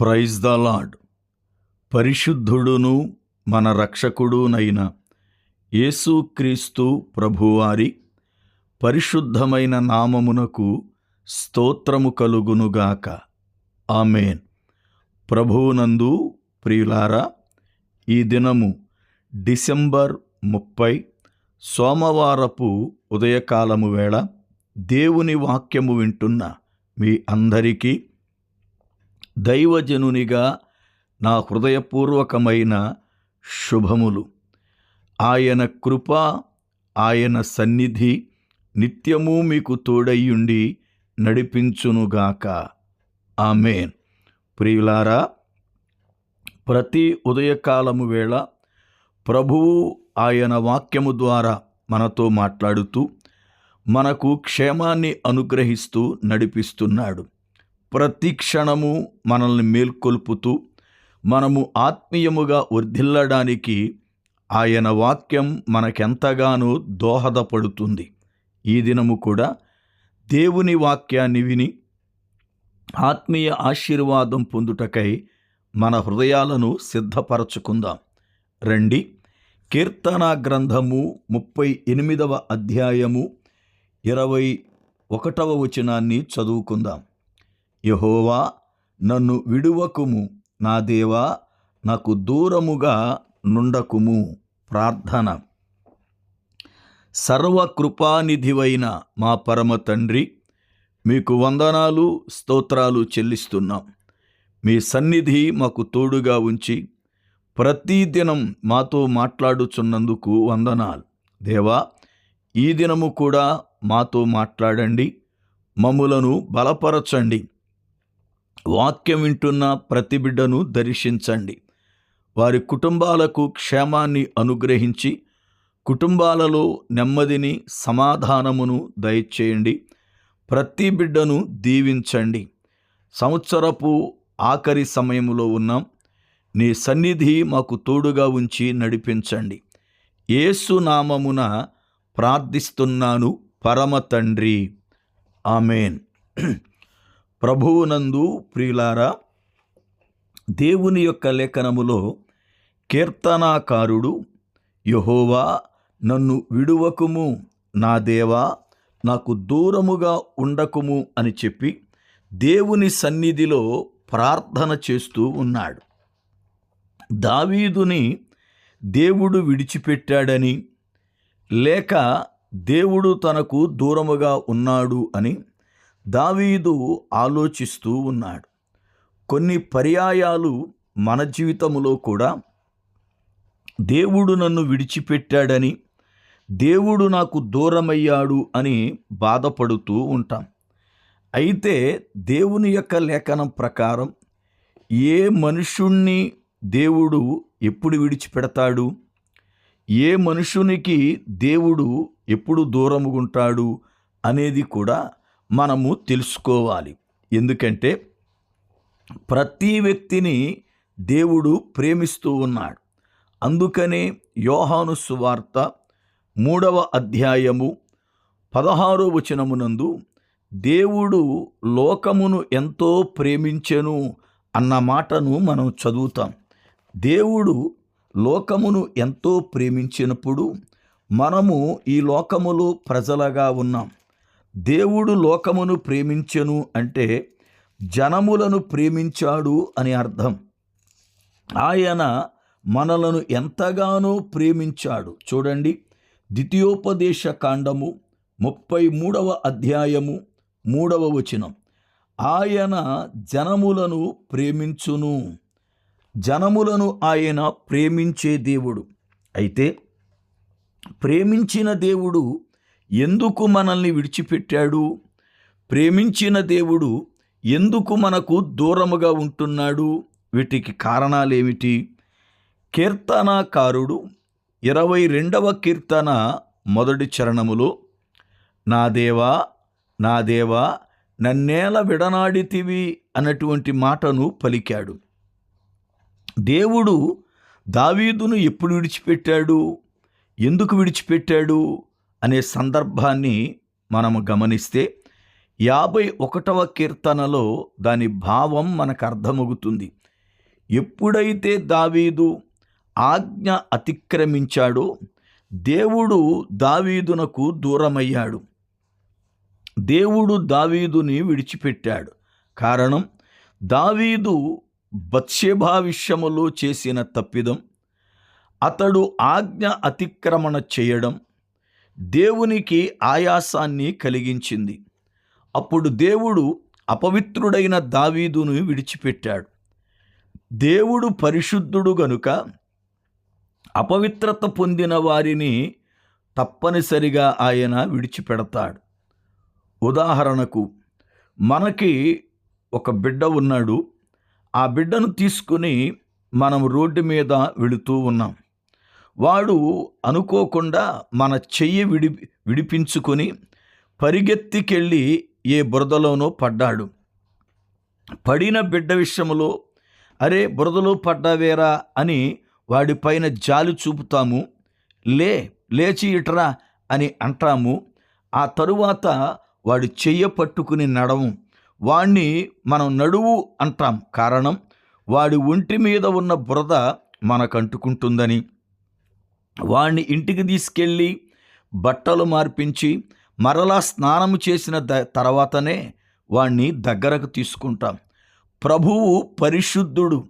Praise the lord పరిశుద్ధుడును మన రక్షకుడునైన యేసుక్రీస్తు ప్రభువారి పరిశుద్ధమైన నామమునకు స్తోత్రము కలుగునుగాక ఆమెన్. ప్రభువునందు ప్రియులారా ఈ దినము డిసెంబర్ ముప్పై సోమవారపు ఉదయకాలము వేళ దేవుని వాక్యము వింటున్న మీ అందరికీ దైవజనునిగా నా హృదయపూర్వకమైన శుభములు. ఆయన కృప ఆయన సన్నిధి నిత్యము మీకు తోడయ్యుండి నడిపించునుగాక. ఆమెన్. ప్రియులారా ప్రతి ఉదయకాలము వేళ ప్రభువు ఆయన వాక్యము ద్వారా మనతో మాట్లాడుతూ మనకు క్షేమాన్ని అనుగ్రహిస్తూ నడిపిస్తున్నాడు. ప్రతి క్షణము మనల్ని మేల్కొల్పుతూ మనము ఆత్మీయముగా వర్ధిల్లడానికి ఆయన వాక్యం మనకెంతగానో దోహదపడుతుంది. ఈ దినము కూడా దేవుని వాక్యాన్ని విని ఆత్మీయ ఆశీర్వాదం పొందుటకై మన హృదయాలను సిద్ధపరచుకుందాం. రండి. కీర్తన గ్రంథము ముప్పై ఎనిమిదవ అధ్యాయము ఇరవై ఒకటవ వచనాన్ని చదువుకుందాం. యహోవా నన్ను విడువకుము. నా దేవా నాకు దూరముగా నుండకుము. ప్రార్థన. సర్వకృపానిధివైన మా పరమ తండ్రి మీకు వందనాలు స్తోత్రాలు చెల్లిస్తున్నాం. మీ సన్నిధి మాకు తోడుగా ఉంచి ప్రతిదినం మాతో మాట్లాడుచున్నందుకు వందనాలు. దేవా ఈ దినము కూడా మాతో మాట్లాడండి మమ్ములను బలపరచండి. వాక్యం వింటున్న ప్రతి బిడ్డను దర్శించండి. వారి కుటుంబాలకు క్షేమాన్ని అనుగ్రహించి కుటుంబాలలో నెమ్మదిని సమాధానమును దయచేయండి. ప్రతి బిడ్డను దీవించండి. సంవత్సరపు ఆఖరి సమయంలో ఉన్నాం. నీ సన్నిధి మాకు తోడుగా ఉంచి నడిపించండి. ఏసునామమున ప్రార్థిస్తున్నాను పరమ తండ్రి. ఆమెన్. ప్రభువునందు ప్రియులారా దేవుని యొక్క లేఖనములో కీర్తనాకారుడు యహోవా నన్ను విడువకుము నా దేవా నాకు దూరముగా ఉండకుము అని చెప్పి దేవుని సన్నిధిలో ప్రార్థన చేస్తూ ఉన్నాడు. దావీదుని దేవుడు విడిచిపెట్టాడని లేక దేవుడు తనకు దూరముగా ఉన్నాడు అని దావీదు ఆలోచిస్తూ ఉన్నాడు. కొన్ని పర్యాయాలు మన జీవితంలో కూడా దేవుడు నన్ను విడిచిపెట్టాడని దేవుడు నాకు దూరమయ్యాడు అని బాధపడుతూ ఉంటాం. అయితే దేవుని యొక్క లేఖనం ప్రకారం ఏ మనుషుణ్ణి దేవుడు ఎప్పుడు విడిచిపెడతాడు? ఏ మనుషునికి దేవుడు ఎప్పుడు దూరముగుంటాడు అనేది కూడా మనము తెలుసుకోవాలి. ఎందుకంటే ప్రతి వ్యక్తిని దేవుడు ప్రేమిస్తూ ఉన్నాడు. అందుకనే యోహాను సువార్త మూడవ అధ్యాయము పదహారో వచనమునందు దేవుడు లోకమును ఎంతో ప్రేమించెను అన్న మాటను మనం చదువుతాం. దేవుడు లోకమును ఎంతో ప్రేమించినప్పుడు మనము ఈ లోకములో ప్రజలగా ఉన్నాం. దేవుడు లోకమును ప్రేమించెను అంటే జనములను ప్రేమించాడు అని అర్థం. ఆయన మనలను ఎంతగానో ప్రేమించాడు. చూడండి ద్వితీయోపదేశ కాండము ముప్పై మూడవ అధ్యాయము మూడవ వచనం. ఆయన జనములను ప్రేమించును. జనములను ఆయన ప్రేమించే దేవుడు. అయితే ప్రేమించిన దేవుడు ఎందుకు మనల్ని విడిచిపెట్టాడు? ప్రేమించిన దేవుడు ఎందుకు మనకు దూరముగా ఉంటున్నాడు? వీటికి కారణాలేమిటి? కీర్తనాకారుడు ఇరవై రెండవ కీర్తన మొదటి చరణములో నా దేవా నా దేవా నన్నేల విడనాడితివి అన్నటువంటి మాటను పలికాడు. దేవుడు దావీదును ఎప్పుడు విడిచిపెట్టాడు? ఎందుకు విడిచిపెట్టాడు? అనే సందర్భాన్ని మనము గమనిస్తే యాభై ఒకటవ కీర్తనలో దాని భావం మనకు అర్థమవుతుంది. ఎప్పుడైతే దావీదు ఆజ్ఞ అతిక్రమించాడో దేవుడు దావీదునకు దూరమయ్యాడు. దేవుడు దావీదుని విడిచిపెట్టాడు. కారణం దావీదు బత్షెబా విషయములో చేసిన తప్పిదం. అతడు ఆజ్ఞ అతిక్రమణ చేయడం దేవునికి ఆయాసాన్ని కలిగించింది. అప్పుడు దేవుడు అపవిత్రుడైన దావీదును విడిచిపెట్టాడు. దేవుడు పరిశుద్ధుడు గనుక అపవిత్రత పొందిన వారిని తప్పనిసరిగా ఆయన విడిచిపెడతాడు. ఉదాహరణకు మనకి ఒక బిడ్డ ఉన్నాడు. ఆ బిడ్డను తీసుకుని మనం రోడ్డు మీద వెళుతూ ఉన్నాం. వాడు అనుకోకుండా మన చెయ్యి విడి విడిపించుకొని పరిగెత్తికెళ్ళి ఏ బురదలోనో పడ్డాడు. పడిన బిడ్డ విషయంలో అరే బురదలో పడ్డావేరా అని వాడిపైన జాలి చూపుతాము. లే లేచి ఇటరా అని అంటాము. ఆ తరువాత వాడు చెయ్య పట్టుకుని నడవం వాణ్ణి మనం నడువు అంటాం. కారణం వాడి ఒంటి మీద ఉన్న బురద మనకంటుకుంటుందని. వాణ్ణి ఇంటికి తీసుకెళ్ళి బట్టలు మార్పించి మరలా స్నానము చేసిన ద తర్వాతనే వాణ్ణి దగ్గరకు తీసుకుంటాం. ప్రభువు పరిశుద్ధుడు.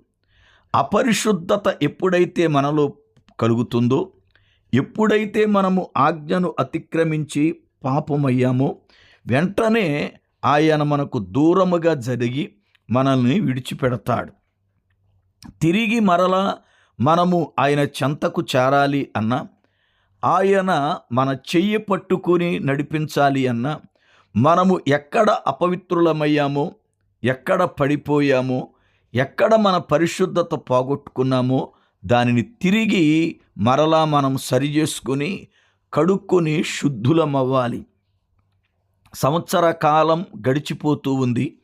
అపరిశుద్ధత ఎప్పుడైతే మనలో కలుగుతుందో ఎప్పుడైతే మనము ఆజ్ఞను అతిక్రమించి పాపమయ్యామో వెంటనే ఆయన మనకు దూరముగా జరిగి మనల్ని విడిచిపెడతాడు. తిరిగి మరలా మనము ఆయన చెంతకు చేరాలి అన్నా ఆయన మన చెయ్యి పట్టుకుని నడిపించాలి అన్నా మనము ఎక్కడ అపవిత్రులమయ్యామో ఎక్కడ పడిపోయామో ఎక్కడ మన పరిశుద్ధత పోగొట్టుకున్నామో దానిని తిరిగి మరలా మనం సరిచేసుకుని కడుక్కొని శుద్ధులమవ్వాలి. సంవత్సర కాలం గడిచిపోతూ ఉంది.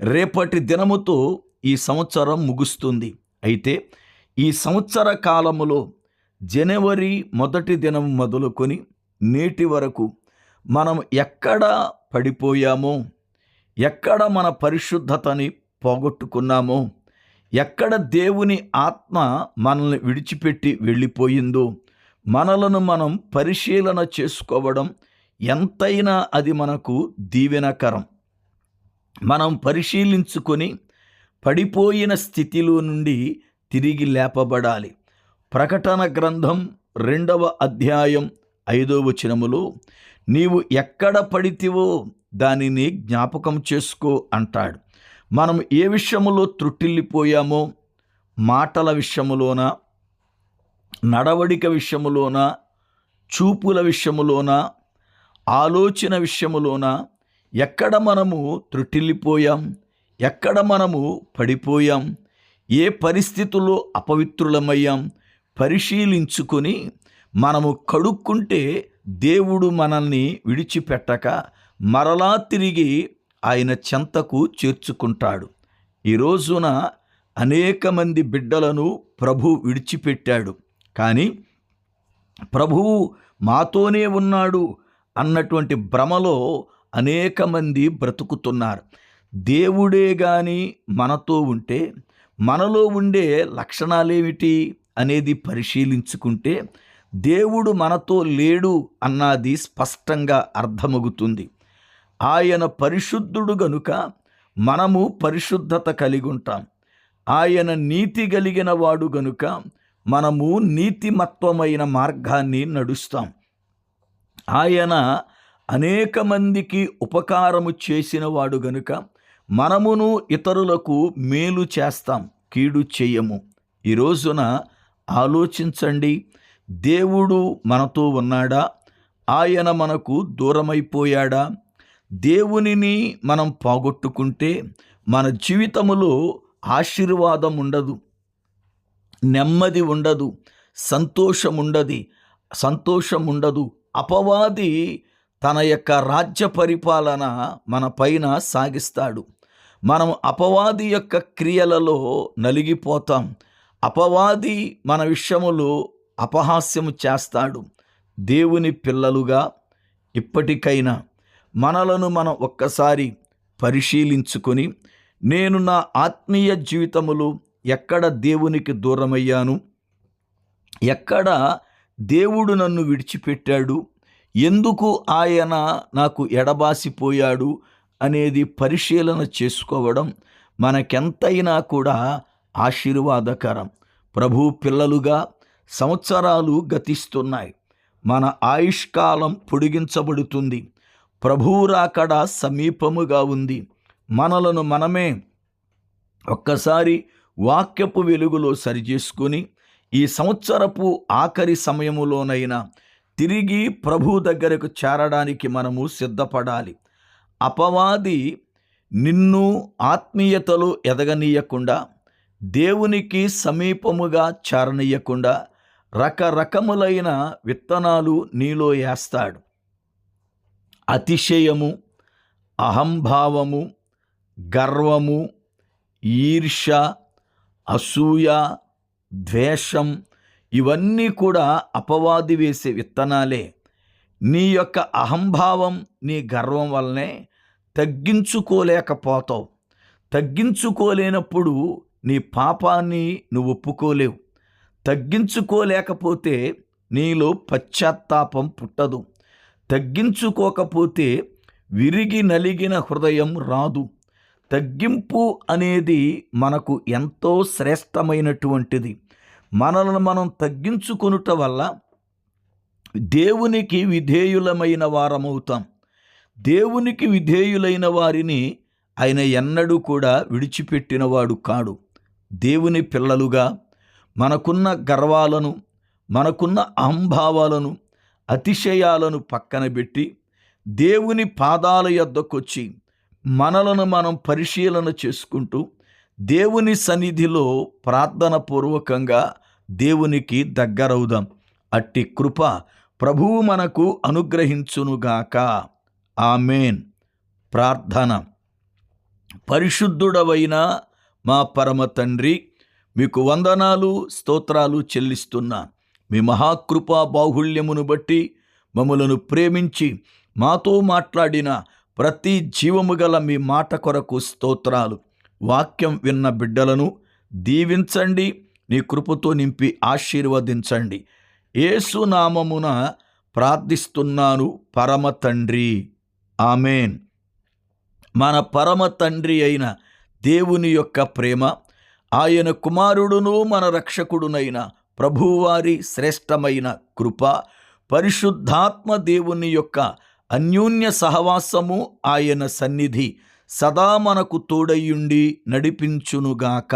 రేపటి దినముతో ఈ సంవత్సరం ముగుస్తుంది. అయితే ఈ సంవత్సర కాలములో జనవరి మొదటి దినం మొదలుకొని నేటి వరకు మనం ఎక్కడ పడిపోయామో ఎక్కడ మన పరిశుద్ధతని పోగొట్టుకున్నామో ఎక్కడ దేవుని ఆత్మ మనల్ని విడిచిపెట్టి వెళ్ళిపోయిందో మనలను మనం పరిశీలన చేసుకోవడం ఎంతైనా అది మనకు దీవెనకరం. మనం పరిశీలించుకొని పడిపోయిన స్థితిలో నుండి తిరిగి లేపబడాలి. ప్రకటన గ్రంథం రెండవ అధ్యాయం ఐదో వచనములో నీవు ఎక్కడ పడితివో దానిని జ్ఞాపకం చేసుకో అంటాడు. మనం ఏ విషయములో త్రుట్టిల్లిపోయామో మాటల విషయములోన నడవడిక విషయములోన చూపుల విషయములోన ఆలోచన విషయములోన ఎక్కడ మనము త్రుటిల్లిపోయాం ఎక్కడ మనము పడిపోయాం ఏ పరిస్థితుల్లో అపవిత్రులమయ్యాం? పరిశీలించుకొని మనము కడుక్కుంటే దేవుడు మనల్ని విడిచిపెట్టక మరలా తిరిగి ఆయన చెంతకు చేర్చుకుంటాడు. ఈ రోజున అనేక మంది బిడ్డలను ప్రభు విడిచిపెట్టాడు. కానీ ప్రభువు మాతోనే ఉన్నాడు అన్నటువంటి భ్రమలో అనేక మంది బ్రతుకుతున్నారు. దేవుడే గాని మనతో ఉంటే మనలో ఉండే లక్షణాలేమిటి అనేది పరిశీలించుకుంటే దేవుడు మనతో లేడు అన్నది స్పష్టంగా అర్థమవుతుంది ఆయన పరిశుద్ధుడు గనుక మనము పరిశుద్ధత కలిగి ఉంటాం ఆయన నీతి కలిగిన వాడు గనుక మనము నీతిమత్వమైన మార్గాన్ని నడుస్తాం. ఆయన అనేక మందికి ఉపకారము చేసిన వాడు గనుక మనమును ఇతరులకు మేలు చేస్తాం కీడు చెయ్యము ఈ రోజున ఆలోచించండి దేవుడు మనతో ఉన్నాడా? ఆయన మనకు దూరమైపోయాడా? దేవునిని మనం పోగొట్టుకుంటే మన జీవితములో ఆశీర్వాదం ఉండదు నెమ్మది ఉండదు సంతోషం ఉండదు సంతోషం ఉండదు. అపవాది తన యొక్క రాజ్య పరిపాలన మన పైన సాగిస్తాడు. మనం అపవాది యొక్క క్రియలలో నలిగిపోతాం. అపవాది మన విషయములో అపహాస్యము చేస్తాడు. దేవుని పిల్లలుగా ఇప్పటికైనా మనలను మనం ఒక్కసారి పరిశీలించుకొని నేను నా ఆత్మీయ జీవితములో ఎక్కడ దేవునికి దూరమయ్యాను? ఎక్కడ దేవుడు నన్ను విడిచిపెట్టాడు? ఎందుకు ఆయన నాకు ఎడబాసిపోయాడు? అనేది పరిశీలన చేసుకోవడం మనకెంతైనా కూడా ఆశీర్వాదకరం. ప్రభు పిల్లలుగా సంవత్సరాలు గతిస్తున్నాయి. మన ఆయుష్కాలం పొడిగించబడుతుంది. ప్రభువు రాకడ సమీపముగా ఉంది. మనలను మనమే ఒక్కసారి వాక్యపు వెలుగులో సరిచేసుకుని ఈ సంవత్సరపు ఆఖరి సమయములోనైనా తిరిగి ప్రభు దగ్గరకు చేరడానికి మనము సిద్ధపడాలి. అపవాది నిన్ను ఆత్మీయతలు ఎదగనీయకుండా దేవునికి సమీపముగా చేరనీయకుండా రకరకములైన విత్తనాలు నీలో వేస్తాడు అతిశయము అహంభావము గర్వము ఈర్ష అసూయ ద్వేషం ఇవన్నీ కూడా అపవాది వేసే విత్తనాలే. నీ యొక్క అహంభావం నీ గర్వం వల్లనే తగ్గించుకోలేకపోతావు. తగ్గించుకోలేనప్పుడు నీ పాపాన్ని నువ్వు ఒప్పుకోలేవు. తగ్గించుకోలేకపోతే నీలో పశ్చాత్తాపం పుట్టదు. తగ్గించుకోకపోతే విరిగి నలిగిన హృదయం రాదు. తగ్గింపు అనేది మనకు ఎంతో శ్రేష్టమైనటువంటిది. మనల్ని మనం తగ్గించుకొనుట వల్ల దేవునికి విధేయులమైన వారమవుతాం. దేవునికి విధేయులైన వారిని ఆయన ఎన్నడూ కూడా విడిచిపెట్టినవాడు కాడు. దేవుని పిల్లలుగా మనకున్న గర్వాలను మనకున్న అహంభావాలను అతిశయాలను పక్కన పెట్టి దేవుని పాదాల యొద్దకొచ్చి మనలను మనం పరిశీలన చేసుకుంటూ దేవుని సన్నిధిలో ప్రార్థన పూర్వకంగా దేవునికి దగ్గరవుదాం. అట్టి కృప ప్రభువు మనకు అనుగ్రహించునుగాక. ఆమెన్. ప్రార్థన. పరిశుద్ధుడవైన మా పరమ తండ్రి మీకు వందనాలు స్తోత్రాలు చెల్లిస్తున్నా. మీ మహాకృపా బాహుళ్యమును బట్టి మమ్మలను ప్రేమించి మాతో మాట్లాడిన ప్రతి జీవము గల మీ మాట కొరకు స్తోత్రాలు. వాక్యం విన్న బిడ్డలను దీవించండి నీ కృపతో నింపి ఆశీర్వదించండి. ఏసునామమున ప్రార్థిస్తున్నాను పరమ తండ్రి. ఆమెన్. మన పరమ తండ్రి అయిన దేవుని యొక్క ప్రేమ ఆయన కుమారుడును మన రక్షకుడునైన ప్రభువారి శ్రేష్టమైన కృప పరిశుద్ధాత్మ దేవుని యొక్క అన్యోన్య సహవాసము ఆయన సన్నిధి సదా మనకు తోడయ్యుండి నడిపించునుగాక.